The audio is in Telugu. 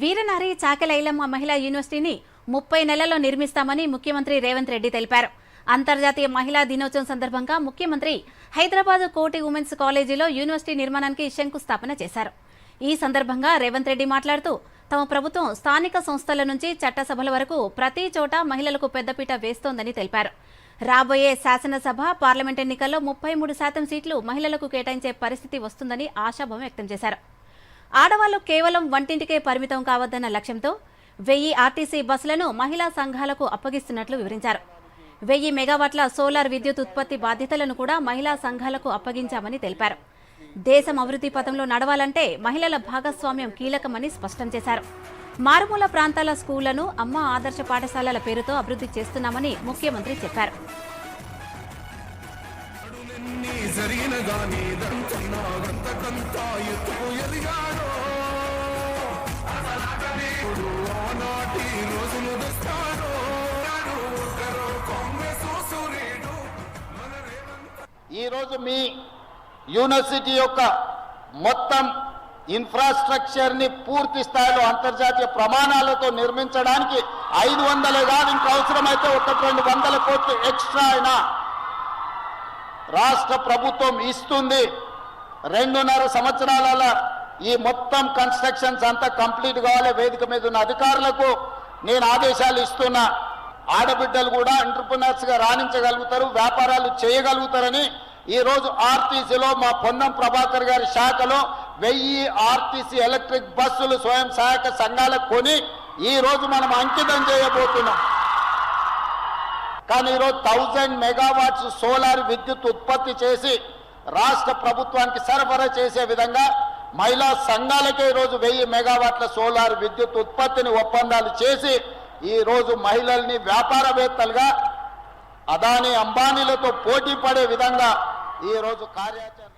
వీరనారి చాకలైలమ్మ మహిళా యూనివర్సిటీని ముప్పై నెలల్లో నిర్మిస్తామని ముఖ్యమంత్రి రేవంత్ రెడ్డి తెలిపారు. అంతర్జాతీయ మహిళా దినోత్సవం సందర్భంగా ముఖ్యమంత్రి హైదరాబాద్ కోటి ఉమెన్స్ కాలేజీలో యూనివర్సిటీ నిర్మాణానికి శంకుస్థాపన చేశారు. ఈ సందర్భంగా రేవంత్ రెడ్డి మాట్లాడుతూ తమ ప్రభుత్వం స్థానిక సంస్థల నుంచి చట్టసభల వరకు ప్రతి చోట మహిళలకు పెద్దపీట వేస్తోందని తెలిపారు. రాబోయే శాసనసభ పార్లమెంట్ ఎన్నికల్లో ముప్పై మూడు శాతం సీట్లు మహిళలకు కేటాయించే పరిస్థితి వస్తుందని ఆశాభావం వ్యక్తం చేశారు. ఆడవాళ్ళు కేవలం వంటింటికే పరిమితం కావద్దన్న లక్ష్యంతో వెయ్యి ఆర్టీసీ బస్సులను మహిళా సంఘాలకు అప్పగిస్తున్నట్లు వివరించారు. వెయ్యి మెగావాట్ల సోలార్ విద్యుత్ ఉత్పత్తి బాధ్యతలను కూడా మహిళా సంఘాలకు అప్పగించామని తెలిపారు. దేశం అభివృద్ధి పథంలో నడవాలంటే మహిళల భాగస్వామ్యం కీలకమని స్పష్టం చేశారు. మారుమూల ప్రాంతాల స్కూళ్ళను అమ్మ ఆదర్శ పాఠశాలల పేరుతో అభివృద్ధి చేస్తున్నామని ముఖ్యమంత్రి చెప్పారు. జరిగిన గాని ఆనాటి రోజులు తెస్తాడో ఈరోజు మీ యూనివర్సిటీ యొక్క మొత్తం ఇన్ఫ్రాస్ట్రక్చర్ని పూర్తి స్థాయిలో అంతర్జాతీయ ప్రమాణాలతో నిర్మించడానికి ఐదు వందలే కాదు ఇంకా అవసరమైతే ఒకటి రెండు వందల కోట్లు ఎక్స్ట్రా అయినా రాష్ట్ర ప్రభుత్వం ఇస్తుంది. రెండున్నర సంవత్సరాల ఈ మొత్తం కన్స్ట్రక్షన్స్ అంతా కంప్లీట్ కావాలి. వేదిక మీద ఉన్న అధికారులకు నేను ఆదేశాలు ఇస్తున్నా. ఆడబిడ్డలు కూడా ఎంటర్ప్రినర్స్గా రాణించగలుగుతారు వ్యాపారాలు చేయగలుగుతారని ఈరోజు ఆర్టీసీలో మా పొన్నం ప్రభాకర్ గారి శాఖలో వెయ్యి ఆర్టీసీ ఎలక్ట్రిక్ బస్సులు స్వయం సహాయక సంఘాలకు కొని ఈ రోజు మనం అంకితం చేయబోతున్నాం. కానీ ఈరోజు థౌజండ్ మెగావాట్స్ సోలార్ విద్యుత్ ఉత్పత్తి చేసి రాష్ట్ర ప్రభుత్వానికి సరఫరా చేసే విధంగా మహిళా సంఘాలకే ఈరోజు వెయ్యి మెగావాట్ల సోలార్ విద్యుత్ ఉత్పత్తిని ఒప్పందాలు చేసి ఈ రోజు మహిళల్ని వ్యాపారవేత్తలుగా అదాని అంబానీలతో పోటీ పడే విధంగా ఈ రోజు కార్యాచరణ